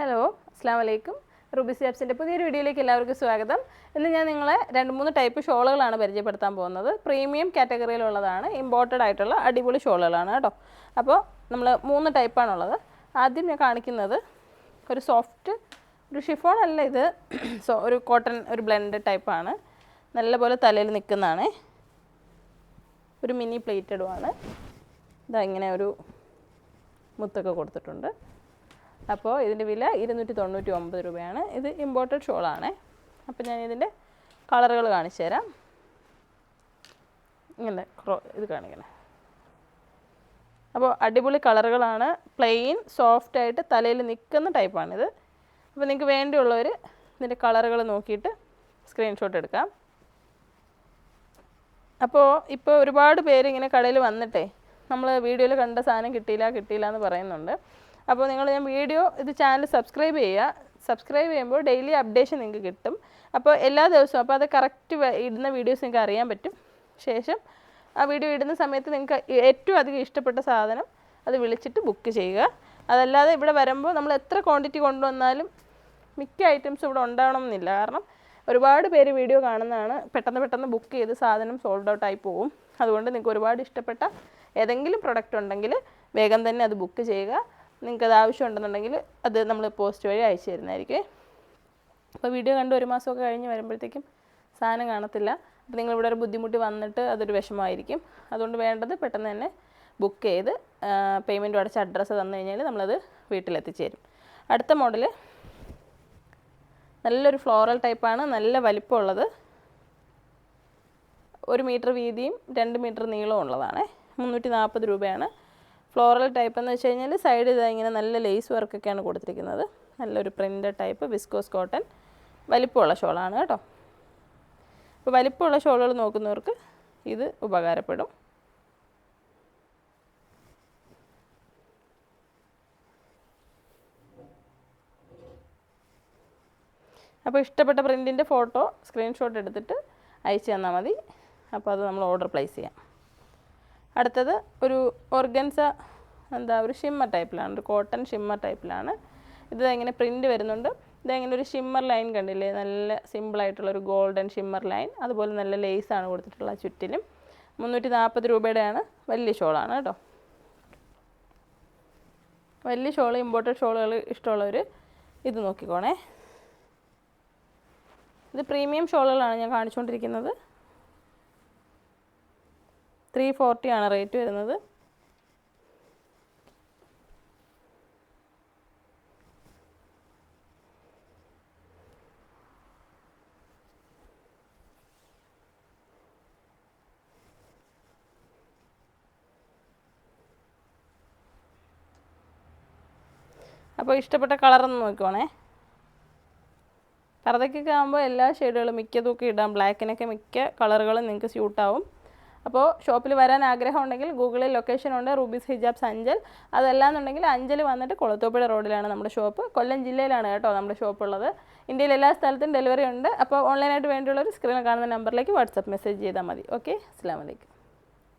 Hello അസ്സാം വലൈക്കും Ruby സ്റ്റാപ്സിന്റെ പുതിയൊരു വീഡിയോയിലേക്ക് എല്ലാവർക്കും സ്വാഗതം. ഇന്ന് ഞാൻ നിങ്ങളെ രണ്ട് മൂന്ന് ടൈപ്പ് ഷോളുകളാണ് പരിചയപ്പെടുത്താൻ പോകുന്നത്. പ്രീമിയം കാറ്റഗറിയിലുള്ളതാണ് ഇമ്പോർട്ടഡ് ആയിട്ടുള്ള അടിപൊളി ഷോളുകളാണ് കേട്ടോ. അപ്പോൾ നമ്മൾ മൂന്ന് ടൈപ്പാണുള്ളത് ആദ്യം ഞാൻ കാണിക്കുന്നത് ഒരു സോഫ്റ്റ് ഒരു ഷിഫോൺ അല്ല ഇത്. സോ ഒരു കോട്ടൺ ഒരു ബ്ലെൻഡ് ടൈപ്പാണ് നല്ലപോലെ തലയിൽ നിൽക്കുന്നതാണ്. ഒരു മിനി പ്ലേറ്റഡുമാണ് ഇതാ ഇങ്ങനെ ഒരു മുത്തൊക്കെ കൊടുത്തിട്ടുണ്ട്. അപ്പോൾ ഇതിന്റെ വില ഇരുന്നൂറ്റി തൊണ്ണൂറ്റി ഒമ്പത് രൂപയാണ്. ഇത് ഇമ്പോർട്ടഡ് ഷോളാണ്. അപ്പോൾ ഞാൻ ഇതിന്റെ കളറുകൾ കാണിച്ചു തരാം. ഇങ്ങനെ ക്രോ ഇത് കാണിക്കണം. അപ്പോൾ അടിപൊളി കളറുകളാണ്. പ്ലെയിൻ സോഫ്റ്റ് ആയിട്ട് തലയിൽ നിൽക്കുന്ന ടൈപ്പാണിത്. അപ്പോൾ നിങ്ങൾക്ക് വേണ്ടിയുള്ളവർ ഇതിന്റെ കളറുകൾ നോക്കിയിട്ട് സ്ക്രീൻഷോട്ട് എടുക്കാം. അപ്പോൾ ഇപ്പോൾ ഒരുപാട് പേര് ഇങ്ങനെ കടയിൽ വന്നിട്ടേ നമ്മൾ വീഡിയോയിൽ കണ്ട സാധനം കിട്ടിയില്ല കിട്ടിയില്ല എന്ന് പറയുന്നുണ്ട്. അപ്പോൾ നിങ്ങൾ ഞാൻ വീഡിയോ ഇത് ചാനൽ സബ്സ്ക്രൈബ് ചെയ്യുക. സബ്സ്ക്രൈബ് ചെയ്യുമ്പോൾ ഡെയിലി അപ്ഡേഷൻ നിങ്ങൾക്ക് കിട്ടും. അപ്പോൾ എല്ലാ ദിവസവും അപ്പോൾ അത് കറക്റ്റ് ഇടുന്ന വീഡിയോസ് നിങ്ങൾക്ക് അറിയാൻ പറ്റും. ശേഷം ആ വീഡിയോ ഇടുന്ന സമയത്ത് നിങ്ങൾക്ക് ഏറ്റവും അധികം ഇഷ്ടപ്പെട്ട സാധനം അത് വിളിച്ചിട്ട് ബുക്ക് ചെയ്യുക. അതല്ലാതെ ഇവിടെ വരുമ്പോൾ നമ്മൾ എത്ര ക്വാണ്ടിറ്റി കൊണ്ടുവന്നാലും മിക്ക ഐറ്റംസും ഇവിടെ ഉണ്ടാവണമെന്നില്ല. കാരണം ഒരുപാട് പേര് വീഡിയോ കാണുന്നതാണ്. പെട്ടെന്ന് പെട്ടെന്ന് ബുക്ക് ചെയ്ത് സാധനം സോൾഡ് ഔട്ട് ആയി പോകും. അതുകൊണ്ട് നിങ്ങൾക്ക് ഒരുപാട് ഇഷ്ടപ്പെട്ട ഏതെങ്കിലും പ്രൊഡക്റ്റ് ഉണ്ടെങ്കിൽ വേഗം തന്നെ അത് ബുക്ക് ചെയ്യുക. നിങ്ങൾക്ക് അത് ആവശ്യമുണ്ടെന്നുണ്ടെങ്കിൽ അത് നമ്മൾ പോസ്റ്റ് വഴി അയച്ചു തരുന്നതായിരിക്കും അപ്പോൾ വീഡിയോ കണ്ട് ഒരു മാസമൊക്കെ കഴിഞ്ഞ് വരുമ്പോഴത്തേക്കും സാധനം കാണത്തില്ല. അപ്പോൾ നിങ്ങൾ ഇവിടെ ഒരു ബുദ്ധിമുട്ടി വന്നിട്ട് അതൊരു വിഷമമായിരിക്കും. അതുകൊണ്ട് വേണ്ടത് പെട്ടെന്ന് തന്നെ ബുക്ക് ചെയ്ത് പേയ്മെന്റ് അടച്ച അഡ്രസ്സ് തന്നു കഴിഞ്ഞാൽ നമ്മളത് വീട്ടിലെത്തിച്ചു തരും അടുത്ത മോഡൽ നല്ലൊരു ഫ്ലോറൽ ടൈപ്പാണ് നല്ല വലിപ്പമുള്ളത്. ഒരു മീറ്റർ വീതിയും രണ്ട് മീറ്റർ നീളവും ഉള്ളതാണ്. മുന്നൂറ്റി നാൽപ്പത് രൂപയാണ്. ഫ്ലോറൽ ടൈപ്പ് എന്ന് വെച്ച് കഴിഞ്ഞാൽ സൈഡ് ഇതാ ഇങ്ങനെ നല്ല ലേസ് വർക്കൊക്കെയാണ് കൊടുത്തിരിക്കുന്നത്. നല്ലൊരു പ്രിന്റ് ടൈപ്പ് വിസ്കോസ് കോട്ടൺ വലിപ്പമുള്ള ഷോളാണ് കേട്ടോ. അപ്പോൾ വലിപ്പമുള്ള ഷോളുകൾ നോക്കുന്നവർക്ക് ഇത് ഉപകാരപ്പെടും. അപ്പോൾ ഇഷ്ടപ്പെട്ട പ്രിന്റിന്റെ ഫോട്ടോ സ്ക്രീൻഷോട്ട് എടുത്തിട്ട് അയച്ചു തന്നാൽ മതി. അപ്പോൾ അത് നമ്മൾ ഓർഡർ പ്ലേസ് ചെയ്യാം. അടുത്തത് ഒരു ഓർഗൻസ എന്താ ഒരു ഷിമ്മർ ടൈപ്പിലാണ് ഒരു കോട്ടൺ ഷിമ്മർ ടൈപ്പിലാണ് ഇത് ഇങ്ങനെ പ്രിന്റ് വരുന്നുണ്ട്. ഇതെങ്ങനെ ഒരു ഷിമ്മർ ലൈൻ കണ്ടില്ലേ? നല്ല സിമ്പിളായിട്ടുള്ള ഒരു ഗോൾഡൻ ഷിമ്മർ ലൈൻ അതുപോലെ നല്ല ലേസാണ് കൊടുത്തിട്ടുള്ള ചുറ്റിലും. മുന്നൂറ്റി നാൽപ്പത് രൂപയുടെയാണ് വലിയ ഷോളാണ് കേട്ടോ. വലിയ ഷോൾ ഇമ്പോർട്ടഡ് ഷോളുകൾ ഇഷ്ടമുള്ളവർ ഇത് നോക്കിക്കോണേ. ഇത് പ്രീമിയം ഷോളുകളാണ് ഞാൻ കാണിച്ചുകൊണ്ടിരിക്കുന്നത്. ത്രീ ഫോർട്ടി ആണ് റേറ്റ് വരുന്നത്. അപ്പോൾ ഇഷ്ടപ്പെട്ട കളറൊന്ന് നോക്കുവാണേ. പർദ്ദയ്ക്കൊക്കെ ആകുമ്പോൾ എല്ലാ ഷെയ്ഡുകളും മിക്കതൊക്കെ ഇടാം. ബ്ലാക്കിനൊക്കെ മിക്ക കളറുകളും നിങ്ങൾക്ക് സ്യൂട്ടാവും അപ്പോൾ ഷോപ്പിൽ വരാൻ ആഗ്രഹം ഉണ്ടെങ്കിൽ ഗൂഗിളിൽ ലൊക്കേഷൻ ഉണ്ട് റൂബീസ് ഹിജാബ്സ് അഞ്ചൽ അതല്ലാന്നുണ്ടെങ്കിൽ അഞ്ചൽ വന്നിട്ട് കൊളത്തോപ്പുഴ റോഡിലാണ് നമ്മുടെ ഷോപ്പ്. കൊല്ലം ജില്ലയിലാണ് കേട്ടോ നമ്മുടെ ഷോപ്പ് ഉള്ളത്. ഇന്ത്യയിൽ എല്ലാ സ്ഥലത്തും ഡെലിവറി ഉണ്ട്. അപ്പോൾ ഓൺലൈനായിട്ട് വേണ്ടിയുള്ളവർ സ്ക്രീനിൽ കാണുന്ന നമ്പറിലേക്ക് വാട്സപ്പ് മെസ്സേജ് ചെയ്താൽ മതി. ഓക്കെ അസ്സാം വലൈക്കും